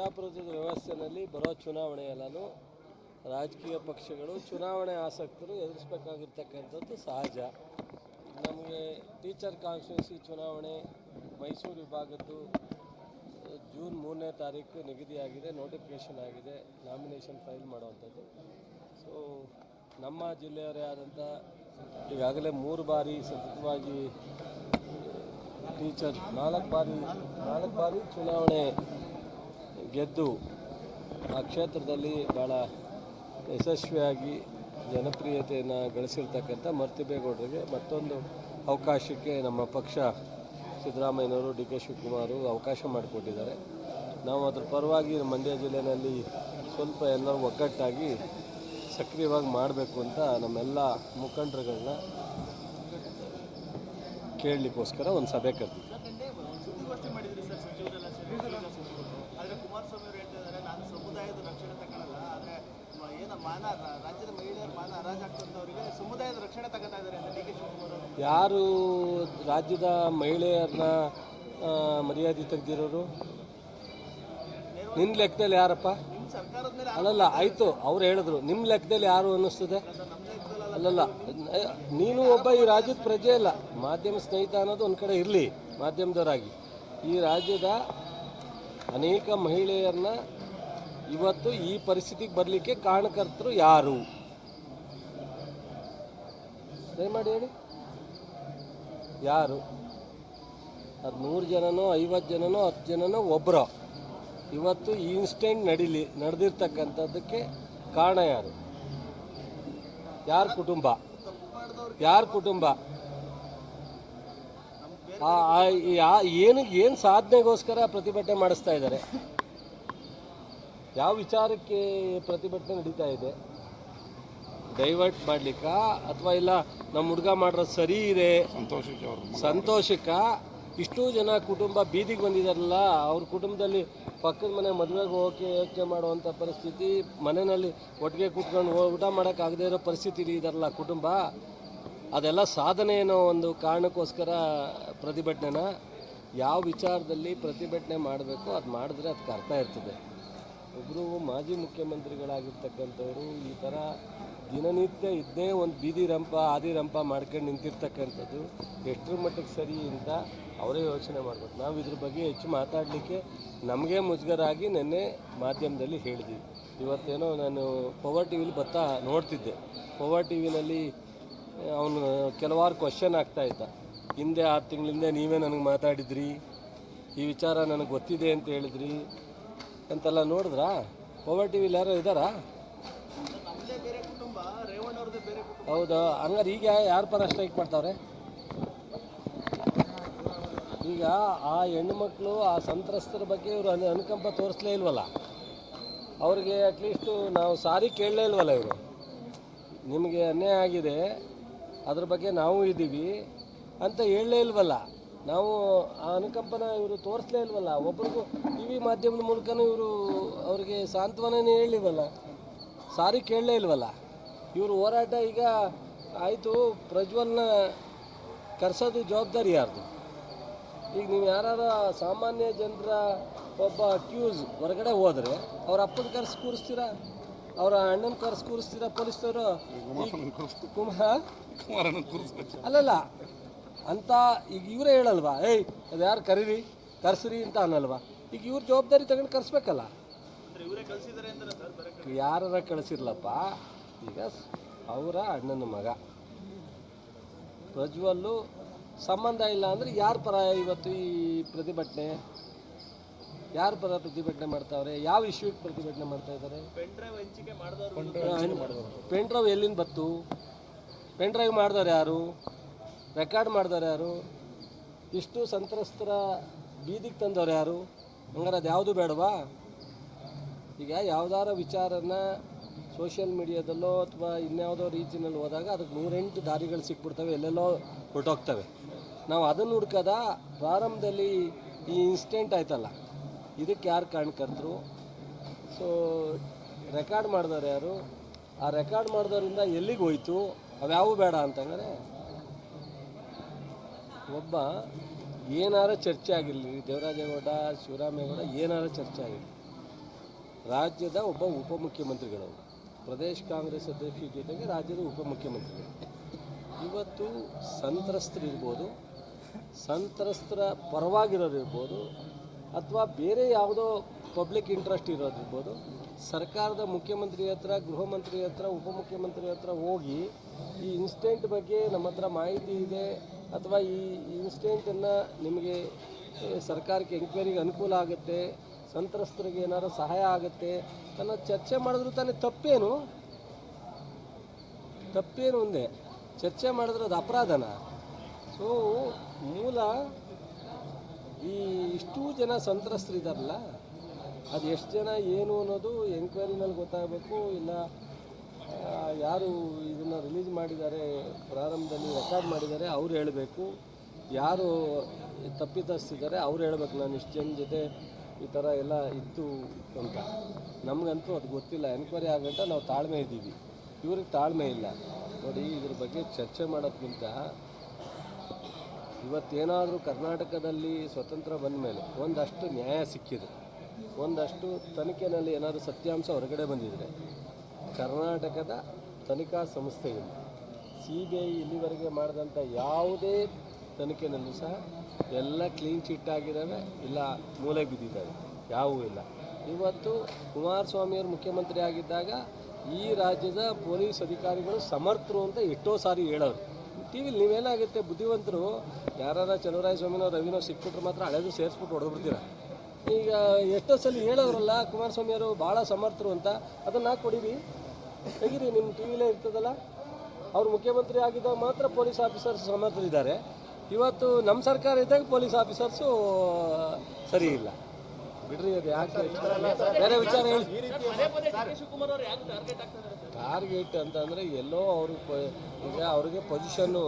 ಪ್ರಜಾಪ್ರಭುತ್ವದ ವ್ಯವಸ್ಥೆಯಲ್ಲಿ ಬರೋ ಚುನಾವಣೆ ಎಲ್ಲನೂ ರಾಜಕೀಯ ಪಕ್ಷಗಳು ಚುನಾವಣೆ ಆಸಕ್ತರು ಎದುರಿಸಬೇಕಾಗಿರ್ತಕ್ಕಂಥದ್ದು ಸಹಜ. ನಮಗೆ ಟೀಚರ್ ಕಾನ್ಸ್ಟಿಟ್ಯೂನ್ಸಿ ಚುನಾವಣೆ ಮೈಸೂರು ವಿಭಾಗದ್ದು ಜೂನ್ ಮೂರನೇ ತಾರೀಕು ನಿಗದಿಯಾಗಿದೆ, ನೋಟಿಫಿಕೇಷನ್ ಆಗಿದೆ, ನಾಮಿನೇಷನ್ ಫೈಲ್ ಮಾಡುವಂಥದ್ದು. ಸೊ ನಮ್ಮ ಜಿಲ್ಲೆಯವರೇ ಆದಂಥ ಈಗಾಗಲೇ ಮೂರು ಬಾರಿ ಸತತವಾಗಿ ಟೀಚರ್ ನಾಲ್ಕು ಬಾರಿ ನಾಲ್ಕು ಬಾರಿ ಚುನಾವಣೆ ಗೆದ್ದು ಆ ಕ್ಷೇತ್ರದಲ್ಲಿ ಭಾಳ ಯಶಸ್ವಿಯಾಗಿ ಜನಪ್ರಿಯತೆಯನ್ನು ಗಳಿಸಿರ್ತಕ್ಕಂಥ ಮರ್ತಿಬೇಗೌಡರಿಗೆ ಮತ್ತೊಂದು ಅವಕಾಶಕ್ಕೆ ನಮ್ಮ ಪಕ್ಷ ಸಿದ್ದರಾಮಯ್ಯನವರು ಡಿ ಕೆ ಶಿವಕುಮಾರು ಅವಕಾಶ ಮಾಡಿಕೊಟ್ಟಿದ್ದಾರೆ. ನಾವು ಅದ್ರ ಪರವಾಗಿ ಮಂಡ್ಯ ಜಿಲ್ಲೆಯಲ್ಲಿ ಸ್ವಲ್ಪ ಎಲ್ಲರೂ ಒಗ್ಗಟ್ಟಾಗಿ ಸಕ್ರಿಯವಾಗಿ ಮಾಡಬೇಕು ಅಂತ ನಮ್ಮೆಲ್ಲ ಮುಖಂಡರುಗಳನ್ನ ಕೇಳಲಿಕ್ಕೋಸ್ಕರ ಒಂದು ಸಭೆ ಕರೆದಿ ಯಾರು ರಾಜ್ಯದ ಮಹಿಳೆಯರನ್ನ ಮರ್ಯಾದೆ ತೆಗೆದಿರೋರು? ನಿನ್ನ ಲೆಕ್ಕದಲ್ಲಿ ಯಾರಪ್ಪ? ಅಲ್ಲಲ್ಲ ಆಯಿತು ಅವ್ರು ಹೇಳಿದ್ರು. ನಿಮ್ಮ ಲೆಕ್ಕದಲ್ಲಿ ಯಾರು ಅನ್ನಿಸ್ತದೆ? ಅಲ್ಲಲ್ಲ, ನೀನು ಒಬ್ಬ ಈ ರಾಜ್ಯದ ಪ್ರಜೆ ಅಲ್ಲ. ಮಾಧ್ಯಮ ಸ್ನೇಹಿತ ಅನ್ನೋದು ಒಂದು ಕಡೆ ಇರಲಿ, ಮಾಧ್ಯಮದವರಾಗಿ. ಈ ರಾಜ್ಯದ ಅನೇಕ ಮಹಿಳೆಯರನ್ನ ಇವತ್ತು ಈ ಪರಿಸ್ಥಿತಿಗೆ ಬರಲಿಕ್ಕೆ ಕಾರಣಕರ್ತರು ಯಾರು? ದಯಮಾಡಿ ಹೇಳಿ. ಯಾರು? ಅದು ನೂರು ಜನನೋ ಐವತ್ತು ಜನನೋ, ಹತ್ತು ಜನನೋ ಒಬ್ಬರೋ ಇವತ್ತು ಈ ಇನ್ಸ್ಟೆಂಟ್ ನಡೀಲಿ, ನಡೆದಿರ್ತಕ್ಕಂಥದ್ದಕ್ಕೆ ಕಾರಣ ಯಾರು? ಯಾರ ಕುಟುಂಬ? ಯಾರ ಕುಟುಂಬ? ಏನು ಏನು ಸಾಧನೆಗೋಸ್ಕರ ಪ್ರತಿಭಟನೆ ಮಾಡಿಸ್ತಾ ಇದ್ದಾರೆ? ಯಾವ ವಿಚಾರಕ್ಕೆ ಪ್ರತಿಭಟನೆ ನಡೀತಾ ಇದೆ? ಡೈವರ್ಟ್ ಮಾಡ್ಲಿಕ್ಕ? ಅಥವಾ ಇಲ್ಲ ನಮ್ಮ ಹುಡುಗ ಮಾಡಿರೋದು ಸರಿ ಇದೆ? ಸಂತೋಷಕ್ಕ? ಇಷ್ಟು ಜನ ಕುಟುಂಬ ಬೀದಿಗೆ ಬಂದಿದಾರಲ್ಲ ಅವ್ರ ಕುಟುಂಬದಲ್ಲಿ ಪಕ್ಕದ ಮನೆ ಮದುವೆಗೆ ಹೋಗೋಕೆ ಯೋಚನೆ ಮಾಡುವಂಥ ಪರಿಸ್ಥಿತಿ, ಮನೆಯಲ್ಲಿ ಒಟ್ಟಿಗೆ ಕೂತ್ಕೊಂಡು ಹೋಗಿ ಊಟ ಮಾಡೋಕ್ಕಾಗದೇ ಇರೋ ಪರಿಸ್ಥಿತಿ ಇದರಲ್ಲ ಕುಟುಂಬ. ಅದೆಲ್ಲ ಸಾಧನೆ ಏನೋ ಒಂದು ಕಾರಣಕ್ಕೋಸ್ಕರ ಪ್ರತಿಭಟನೆನ ಯಾವ ವಿಚಾರದಲ್ಲಿ ಪ್ರತಿಭಟನೆ ಮಾಡಬೇಕು, ಅದು ಮಾಡಿದ್ರೆ ಅದಕ್ಕೆ ಅರ್ಥ ಇರ್ತದೆ. ಒಬ್ಬರು ಮಾಜಿ ಮುಖ್ಯಮಂತ್ರಿಗಳಾಗಿರ್ತಕ್ಕಂಥವ್ರು ಈ ಥರ ದಿನನಿತ್ಯ ಇದ್ದೇ ಒಂದು ಬೀದಿ ರಂಪ, ಆದಿ ರಂಪ ಮಾಡ್ಕೊಂಡು ನಿಂತಿರ್ತಕ್ಕಂಥದ್ದು ಎಷ್ಟರ ಮಟ್ಟಿಗೆ ಸರಿ ಅಂತ ಅವರೇ ಯೋಚನೆ ಮಾಡ್ಬೇಕು. ನಾವು ಇದ್ರ ಬಗ್ಗೆ ಹೆಚ್ಚು ಮಾತಾಡಲಿಕ್ಕೆ ನಮಗೆ ಮುಜುಗರಾಗಿ ನೆನ್ನೆ ಮಾಧ್ಯಮದಲ್ಲಿ ಹೇಳಿದ್ವಿ. ಇವತ್ತೇನೋ ನಾನು ಪವರ್ ಟಿ ವಿಲಿ ಬರ್ತಾ ನೋಡ್ತಿದ್ದೆ. ಪವರ್ ಟಿ ವಿನಲ್ಲಿ ಅವನು ಕೆಲವಾರು ಕ್ವಶನ್ ಆಗ್ತಾ ಇದ್ದ. ಹಿಂದೆ ಆರು ತಿಂಗಳಿಂದ ನೀವೇ ನನಗೆ ಮಾತಾಡಿದ್ರಿ, ಈ ವಿಚಾರ ನನಗೆ ಗೊತ್ತಿದೆ ಅಂತ ಹೇಳಿದ್ರಿ ಅಂತೆಲ್ಲ ನೋಡಿದ್ರಾ? ಪವರ್ ಟಿ ವಿಲಿ ಯಾರೋ ಇದ್ದಾರಾ ನಮ್ಮದೇ ಬೇರೆ ಕುಟುಂಬ ರೇವಣ್ಣ ಅವ್ರದ್ದೇ ಬೇರೆ ಕುಟುಂಬ ಹೌದಾ, ಹಂಗಾರೆ ಈಗ ಯಾರ ಪರ ಸ್ಟ್ರೈಕ್ ಮಾಡ್ತಾವ್ರೆ? ಈಗ ಆ ಹೆಣ್ಣುಮಕ್ಳು ಆ ಸಂತ್ರಸ್ತರ ಬಗ್ಗೆ ಇವರು ಅನ್ ಅನುಕಂಪ ತೋರಿಸ್ಲೇ ಇಲ್ವಲ್ಲ? ಅವ್ರಿಗೆ ಅಟ್ಲೀಸ್ಟು ನಾವು ಸಾರಿ ಕೇಳಲೇ ಇಲ್ವಲ್ಲ ಇವರು? ನಿಮಗೆ ಅನ್ಯಾಯ ಆಗಿದೆ, ಅದ್ರ ಬಗ್ಗೆ ನಾವು ಇದ್ದೀವಿ ಅಂತ ಹೇಳಲೇ ಇಲ್ವಲ್ಲ? ನಾವು ಆ ಅನುಕಂಪನ ಇವರು ತೋರಿಸ್ಲೇ ಇಲ್ವಲ್ಲ? ಒಬ್ರಿಗೂ ಟಿ ವಿ ಮಾಧ್ಯಮದ ಮೂಲಕನೂ ಇವರು ಅವ್ರಿಗೆ ಸಾಂತ್ವನನೇ ಹೇಳಿಲ್ವಲ್ಲ? ಸಾರಿ ಕೇಳಲೇ ಇಲ್ವಲ್ಲ? ಇವರು ಹೋರಾಟ ಈಗ ಆಯಿತು ಪ್ರಜ್ವಲ್ನ ಕರೆಸೋದು ಜವಾಬ್ದಾರಿ ಯಾರ್ದು? ಈಗ ನೀವು ಯಾರು ಸಾಮಾನ್ಯ ಜನರ ಒಬ್ಬ ಅಕ್ಯೂಸ್ ಹೊರಗಡೆ ಹೋದರೆ ಅವ್ರ ಅಪ್ಪನ ಕರ್ಸಿ ಕೂರಿಸ್ತೀರಾ? ಅವರ ಅಣ್ಣನ ಕರ್ಸಿ ಕೂರಿಸ್ತೀರಾ ಪೊಲೀಸ್ನವರು? ಕುಮಾರ್ ಅಲ್ಲಲ್ಲ ಅಂತ ಈಗ ಇವರೇ ಹೇಳಲ್ವಾ? ಏಯ್ ಅದು ಯಾರು ಕರೀರಿ? ಕರ್ಸ್ರಿ ಅಂತ ಅನ್ನಲ್ವಾ? ಈಗ ಇವ್ರ ಜವಾಬ್ದಾರಿ ತಗೊಂಡು ಕರ್ಸ್ಬೇಕಲ್ಲ. ಯಾರ ಕಳಿಸಿರ್ಲಪ್ಪ? ಈಗ ಅವರ ಅಣ್ಣನ ಮಗ. ಪ್ರಜ್ವಲ್ಲು ಸಂಬಂಧ ಇಲ್ಲ ಅಂದರೆ ಯಾರ ಪರ ಇವತ್ತು ಈ ಪ್ರತಿಭಟನೆ? ಯಾರ ಪರ ಪ್ರತಿಭಟನೆ ಮಾಡ್ತಾವ್ರೆ? ಯಾವ ಇಶ್ಯೂಗೆ ಪ್ರತಿಭಟನೆ ಮಾಡ್ತಾ ಇದ್ದಾರೆ ಪೆನ್ ಡ್ರೈವ್ ಎಲ್ಲಿಂದ ಬತ್ತು ಪೆನ್ ಡ್ರೈವ್ ಮಾಡಿದವ್ರು. ಯಾರು? ರೆಕಾರ್ಡ್ ಮಾಡಿದವ್ರು ಯಾರು? ಇಷ್ಟು ಸಂತ್ರಸ್ತರ ಬೀದಿಗೆ ತಂದವ್ರು ಯಾರು? ಹಂಗಾರೆ ಅದು ಯಾವುದು ಬೇಡವಾ? ಈಗ ಯಾವ್ದಾರ ವಿಚಾರನ ಸೋಷಿಯಲ್ ಮೀಡಿಯಾದಲ್ಲೋ ಅಥವಾ ಇನ್ಯಾವುದೋ ರೀತಿಯಲ್ಲಿ ಹೋದಾಗ ಅದಕ್ಕೆ ನೂರೆಂಟು ದಾರಿಗಳು ಸಿಕ್ಬಿಡ್ತವೆ, ಎಲ್ಲೆಲ್ಲೋ ಹೊರಟೋಗ್ತವೆ. ನಾವು ಅದನ್ನು ಹುಡ್ಕದ ಪ್ರಾರಂಭದಲ್ಲಿ ಈ ಇನ್ಸ್ಟೆಂಟ್ ಆಯ್ತಲ್ಲ, ಇದಕ್ಕೆ ಯಾರು ಕಾಣ್ಕರ್ತರು ಸೊ ರೆಕಾರ್ಡ್ ಮಾಡಿದವ್ರು ಯಾರು? ಆ ರೆಕಾರ್ಡ್ ಮಾಡಿದವರಿಂದ ಎಲ್ಲಿಗೆ ಹೋಯ್ತು? ಅವ್ಯಾವು ಬೇಡ ಅಂತಂದರೆ, ಒಬ್ಬ ಏನಾರ ಚರ್ಚೆ ಆಗಿರಲಿ, ದೇವರಾಜೇಗೌಡ, ಶಿವರಾಮೇಗೌಡ ಏನಾರ ಚರ್ಚೆ ಆಗಿರಲಿ, ರಾಜ್ಯದ ಒಬ್ಬ ಉಪಮುಖ್ಯಮಂತ್ರಿಗಳು ಪ್ರದೇಶ ಕಾಂಗ್ರೆಸ್ ಅಧ್ಯಕ್ಷ ಜೊತೆಗೆ ರಾಜ್ಯದ ಉಪಮುಖ್ಯಮಂತ್ರಿ ಇವತ್ತು ಸಂತ್ರಸ್ತರ ಇರ್ಬೋದು ಅಥವಾ ಬೇರೆ ಯಾವುದೋ ಪಬ್ಲಿಕ್ ಇಂಟ್ರೆಸ್ಟ್ ಇರೋದಿರ್ಬೋದು ಸರ್ಕಾರದ ಮುಖ್ಯಮಂತ್ರಿ ಹತ್ರ, ಗೃಹ ಮಂತ್ರಿ ಹತ್ರ ಉಪಮುಖ್ಯಮಂತ್ರಿ ಹತ್ರ ಹೋಗಿ ಈ ಇನ್ಸಿಡೆಂಟ್ ಬಗ್ಗೆ ನಮ್ಮ ಹತ್ರ ಮಾಹಿತಿ ಇದೆ ಅಥವಾ ಈ ಇನ್ಸಿಡೆಂಟನ್ನು ನಿಮಗೆ ಸರ್ಕಾರಕ್ಕೆ ಎಂಕ್ವೈರಿಗೆ ಅನುಕೂಲ ಆಗುತ್ತೆ ಸಂತ್ರಸ್ತರಿಗೆ ಏನಾದ್ರು ಸಹಾಯ ಆಗುತ್ತೆ? ಅನ್ನೋ ಚರ್ಚೆ ಮಾಡಿದ್ರು ತಾನೇ ತಪ್ಪೇನು? ತಪ್ಪೇನು ಒಂದೇ? ಚರ್ಚೆ ಮಾಡಿದ್ರೆ ಅದು ಅಪರಾಧನ? ಸೊ ಮೂಲ ಈ ಇಷ್ಟು ಜನ ಸಂತ್ರಸ್ತರಿದಾರಲ್ಲ, ಅದು ಎಷ್ಟು ಜನ ಏನು ಅನ್ನೋದು ಎಂಕ್ವೈರಿನಲ್ಲಿ ಗೊತ್ತಾಗಬೇಕು. ಇಲ್ಲ ಯಾರು ಇದನ್ನು ರಿಲೀಸ್ ಮಾಡಿದ್ದಾರೆ, ಪ್ರಾರಂಭದಲ್ಲಿ ರೆಕಾರ್ಡ್ ಮಾಡಿದ್ದಾರೆ, ಅವ್ರು ಹೇಳಬೇಕು. ಯಾರು ತಪ್ಪಿತಸ್ತಿದ್ದಾರೆ ಅವ್ರು ಹೇಳಬೇಕು. ನಾನು ಇಷ್ಟು ಜನ ಜೊತೆ ಈ ಥರ ಎಲ್ಲ ಇತ್ತು ಅಂತ. ನಮಗಂತೂ ಅದು ಗೊತ್ತಿಲ್ಲ. ಎನ್ಕ್ವೈರಿ ಆಗಂಟ ನಾವು ತಾಳ್ಮೆ ಇದ್ದೀವಿ. ಇವ್ರಿಗೆ ತಾಳ್ಮೆ ಇಲ್ಲ. ನೋಡಿ, ಇದ್ರ ಬಗ್ಗೆ ಚರ್ಚೆ ಮಾಡೋದ್ಕಿಂತ ಇವತ್ತೇನಾದರೂ ಕರ್ನಾಟಕದಲ್ಲಿ ಸ್ವತಂತ್ರ ಬಂದ ಮೇಲೆ ಒಂದಷ್ಟು ನ್ಯಾಯ ಸಿಕ್ಕಿದೆ. ಒಂದಷ್ಟು ತನಿಖೆಯಲ್ಲಿ ಏನಾದರೂ ಸತ್ಯಾಂಶ ಹೊರಗಡೆ ಬಂದಿದ್ದರೆ ಕರ್ನಾಟಕದ ತನಿಖಾ ಸಂಸ್ಥೆಗಳು ಸಿ ಬಿ ಐ ಇಲ್ಲಿವರೆಗೆ ಮಾಡಿದಂಥ ಯಾವುದೇ ತನಿಖೆನಲ್ಲೂ ಸಹ ಎಲ್ಲ ಕ್ಲೀನ್ ಚಿಟ್ ಆಗಿದ್ದಾವೆ, ಇಲ್ಲ ಮೂಲೆ ಬಿದ್ದಿದ್ದಾವೆ, ಯಾವುವೂ ಇಲ್ಲ. ಇವತ್ತು ಕುಮಾರಸ್ವಾಮಿಯವರು ಮುಖ್ಯಮಂತ್ರಿ ಆಗಿದ್ದಾಗ ಈ ರಾಜ್ಯದ ಪೊಲೀಸ್ ಅಧಿಕಾರಿಗಳು ಸಮರ್ಥರು ಅಂತ ಎಷ್ಟೋ ಸಾರಿ ಹೇಳೋರು. ಟಿ ವಿಲಿ ನೀವೇನಾಗುತ್ತೆ, ಬುದ್ಧಿವಂತರು, ಯಾರಾರ ಚಲುವರಾಯ ಸ್ವಾಮಿನೋ ರವಿನೋ ಸಿಕ್ಬಿಟ್ರೆ ಮಾತ್ರ ಹಳೆದು ಸೇರಿಸ್ಬಿಟ್ಟು ಹೊಡೆದ್ಬಿಡ್ತೀರ? ಈಗ ಎಷ್ಟೋ ಸಲ ಹೇಳೋರಲ್ಲ ಕುಮಾರಸ್ವಾಮಿಯವರು ಭಾಳ ಸಮರ್ಥರು ಅಂತ, ಅದನ್ನು ಕೊಡಿರಿ ತೆಗೀರಿ ನಿಮ್ಮ ಟಿ ವಿಲೇ ಇರ್ತದಲ್ಲ. ಅವ್ರು ಮುಖ್ಯಮಂತ್ರಿ ಆಗಿದ್ದಾಗ ಮಾತ್ರ ಪೊಲೀಸ್ ಆಫೀಸರ್ಸ್ ಸಮರ್ಥರಿದ್ದಾರೆ. ಇವತ್ತು ನಮ್ಮ ಸರ್ಕಾರ ಇದ್ದಾಗ ಪೊಲೀಸ್ ಆಫೀಸರ್ಸು ಸರಿ ಇಲ್ಲ. ಬಿಡ್ರಿ ಅದು ಯಾಕೆ? ಬೇರೆ ವಿಚಾರ ಹೇಳಿ. ಟಾರ್ಗೆಟ್ ಅಂತಂದರೆ ಎಲ್ಲೋ ಅವರು ಈಗ ಅವ್ರಿಗೆ ಪೊಸಿಷನ್ನು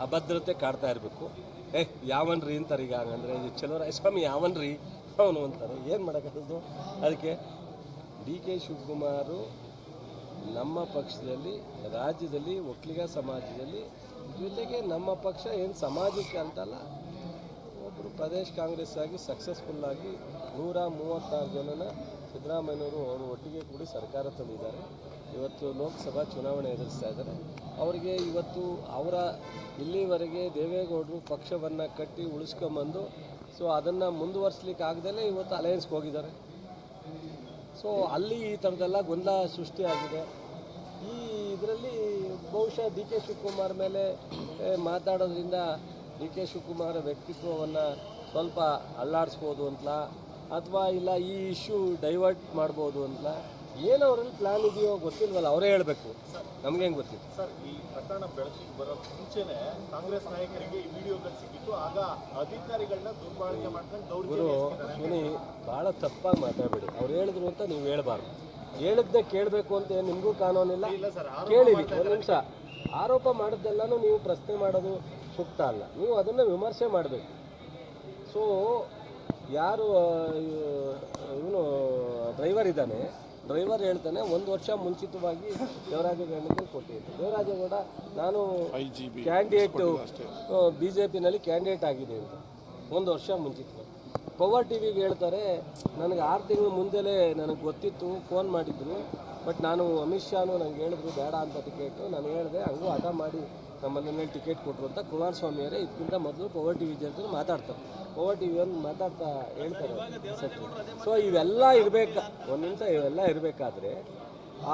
ಅಭದ್ರತೆ ಕಾಡ್ತಾ ಇರಬೇಕು. ಏ, ಯಾವನ್ರಿ ಅಂತಾರೆ ಈಗ ಹಂಗಂದ್ರೆ? ಚಲೋ ಸ್ವಾಮಿ ಯಾವನ್ರಿ? ಅವನು ಅಂತಾರೆ. ಏನು ಮಾಡೋಕ್ಕದ್ದು ಅದಕ್ಕೆ ಡಿ ಕೆ ಶಿವಕುಮಾರು ನಮ್ಮ ಪಕ್ಷದಲ್ಲಿ, ರಾಜ್ಯದಲ್ಲಿ, ಒಕ್ಕಲಿಗ ಸಮಾಜದಲ್ಲಿ ಜೊತೆಗೆ ನಮ್ಮ ಪಕ್ಷ ಏನು ಸಮಾಜಕ್ಕೆ ಅಂತಲ್ಲ ಒಬ್ಬರು ಪ್ರದೇಶ್ ಕಾಂಗ್ರೆಸ್ ಆಗಿ ಸಕ್ಸಸ್ಫುಲ್ ಆಗಿ ನೂರ ಮೂವತ್ತಾರು ಜನನ ಸಿದ್ದರಾಮಯ್ಯನವರು ಅವರು ಒಟ್ಟಿಗೆ ಕೂಡಿ ಸರ್ಕಾರ ತಂದಿದ್ದಾರೆ. ಇವತ್ತು ಲೋಕಸಭಾ ಚುನಾವಣೆ ಎದುರಿಸ್ತಾ ಇದ್ದಾರೆ. ಅವರಿಗೆ ಇವತ್ತು ಅವರ ಇಲ್ಲಿವರೆಗೆ ದೇವೇಗೌಡರು ಪಕ್ಷವನ್ನು ಕಟ್ಟಿ ಉಳಿಸ್ಕೊಂಬಂದು, ಸೊ ಅದನ್ನು ಮುಂದುವರಿಸ್ಲಿಕ್ಕೆ ಆಗದಲ್ಲೇ ಇವತ್ತು ಅಲಯನ್ಸ್ಗೆ ಹೋಗಿದ್ದಾರೆ. ಸೊ ಅಲ್ಲಿ ಈ ಥರದ್ದೆಲ್ಲ ಗೊಂದಲ ಸೃಷ್ಟಿಯಾಗಿದೆ ಈ ಇದರಲ್ಲಿ ಬಹುಶಃ ಡಿ ಕೆ ಶಿವಕುಮಾರ್ ಮೇಲೆ ಮಾತಾಡೋದ್ರಿಂದ ಡಿ ಕೆ ಶಿವಕುಮಾರ್ ವ್ಯಕ್ತಿತ್ವವನ್ನು ಸ್ವಲ್ಪ ಅಲ್ಲಾಡಿಸ್ಬೋದು ಅಂತ ಅಥವಾ ಇಲ್ಲ ಈ ಇಶ್ಯೂ ಡೈವರ್ಟ್ ಮಾಡ್ಬೋದು ಅಂತ ಏನು ಅವರಲ್ಲಿ ಪ್ಲ್ಯಾನ್ ಇದೆಯೋ ಗೊತ್ತಿಲ್ವಲ್ಲ ಅವರೇ ಹೇಳಬೇಕು. ನಮ್ಗೇನು ಗೊತ್ತಿಲ್ಲ. ಸರ್ ಈ ಪ್ರಕರಣ ಬೆಳಕಿಗೆ ಬರೋ ಮುಂಚೆನೇ ಕಾಂಗ್ರೆಸ್ ನಾಯಕರಿಗೆ ಈ ವಿಡಿಯೋಗಳು ಸಿಕ್ಕಿತ್ತು. ಆಗ ಅಧಿಕಾರಿಗಳನ್ನ ದುರ್ಬಳಕೆ ಮಾಡ್ಕೊಂಡು ದೌರ್ಜನ್ಯ ಭಾಳ ತಪ್ಪಾಗಿ ಮಾತಾಡಬೇಡಿ. ಅವ್ರು ಹೇಳಿದ್ರು ಅಂತ ನೀವು ಹೇಳ್ಬಾರ್ದು. ಹೇಳಿದ್ದೆ ಕೇಳಬೇಕು ಅಂತ ಏನು ನಿಮಗೂ ಕಾನೂನಿಲ್ಲ ಇಲ್ಲ? ಸರ್ ಕೇಳಿರಿ ಒಂದು ನಿಮಿಷ. ಆರೋಪ ಮಾಡಿದ್ದೆಲ್ಲನೂ ನೀವು ಪ್ರಶ್ನೆ ಮಾಡೋದು ಸೂಕ್ತ ಅಲ್ಲ. ನೀವು ಅದನ್ನು ವಿಮರ್ಶೆ ಮಾಡಬೇಕು. ಸೊ ಯಾರು ಇವನು ಡ್ರೈವರ್ ಇದ್ದಾನೆ. ಡ್ರೈವರ್ ಹೇಳ್ತಾನೆ ಒಂದು ವರ್ಷ ಮುಂಚಿತವಾಗಿ ದೇವರಾಜಗೌಡನಿಗೆ ಕೊಟ್ಟಿದ್ದೆ. ದೇವರಾಜಗೌಡ ನಾನು ಕ್ಯಾಂಡಿಡೇಟು ಬಿ ಜೆ ಪಿನಲ್ಲಿ ಕ್ಯಾಂಡಿಡೇಟ್ ಆಗಿದೆ ಅಂತ. ಒಂದು ವರ್ಷ ಮುಂಚಿತವಾಗಿ. ಪವರ್ ಟಿ ವಿಗೆ ಹೇಳ್ತಾರೆ, ನನಗೆ ಆರು ತಿಂಗಳು ಮುಂದೆಲೇ ನನಗೆ ಗೊತ್ತಿತ್ತು, ಫೋನ್ ಮಾಡಿದ್ರು, ಬಟ್ ನಾನು ಅಮಿತ್ ಶಾನು ನನಗೆ ಹೇಳಿದ್ರು, ಬೇಡ ಅಂತ ಟಿಕೆಟು. ನಾನು ಹೇಳಿದೆ, ಹಂಗೂ ಹಠ ಮಾಡಿ ನಮ್ಮಲ್ಲಿ ಟಿಕೆಟ್ ಕೊಟ್ಟರು ಅಂತ ಕುಮಾರಸ್ವಾಮಿಯವರೇ ಇದಕ್ಕಿಂತ ಮೊದಲು ಪವರ್ ಟಿ ವಿ ಜೊತೆ ಮಾತಾಡ್ತಾರೆ. ಪವರ್ ಟಿ ಒಂದು ಮಾತಾಡ್ತಾ ಹೇಳ್ತಾರೆ ಸೊ ಇವೆಲ್ಲ ಇರಬೇಕು, ಒಂದು ನಿಮಿಷ ಇವೆಲ್ಲ ಇರಬೇಕಾದ್ರೆ,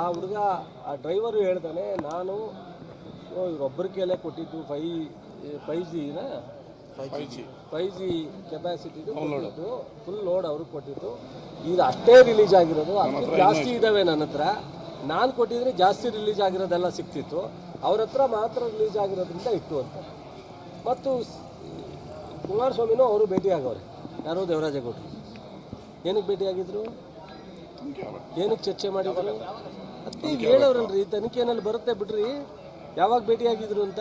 ಆ ಹುಡುಗ, ಆ ಡ್ರೈವರು ಹೇಳ್ತಾನೆ ನಾನು ಇವರೊಬ್ಬರ ಕೈಲೇ ಕೊಟ್ಟಿದ್ದು ಫೈ ಫೈ ಜಿನ ಫೈ ಜಿ ಕೆಪಾಸಿಟಿದು ಕೊಟ್ಟಿದ್ದು. ಫುಲ್ ಲೋಡ್ ಅವ್ರಿಗೆ ಕೊಟ್ಟಿದ್ದು. ಇದು ಅಷ್ಟೇ ರಿಲೀಸ್ ಆಗಿರೋದು. ಅದಕ್ಕೆ ಜಾಸ್ತಿ ಇದಾವೆ ನನ್ನ ಹತ್ರ. ನಾನು ಕೊಟ್ಟಿದ್ರೆ ಜಾಸ್ತಿ ರಿಲೀಸ್ ಆಗಿರೋದೆಲ್ಲ ಸಿಕ್ತಿತ್ತು. ಅವ್ರ ಹತ್ರ ಮಾತ್ರ ರಿಲೀಸ್ ಆಗಿರೋದ್ರಿಂದ ಇತ್ತು ಅಂತ. ಮತ್ತು ಕುಮಾರಸ್ವಾಮಿನೂ ಅವರು ಭೇಟಿ ಆಗವ್ರೆ ಯಾರೋ ದೇವರಾಜೇಗೌಡರು. ಏನಕ್ಕೆ ಭೇಟಿ ಆಗಿದ್ರು ಏನಕ್ಕೆ ಚರ್ಚೆ ಮಾಡಿದ್ರು? ಈಗ ಹೇಳೋರಲ್ರಿ ತನಿಖೆನಲ್ಲಿ ಬರುತ್ತೆ ಬಿಡ್ರಿ. ಯಾವಾಗ ಭೇಟಿಯಾಗಿದ್ರು ಅಂತ?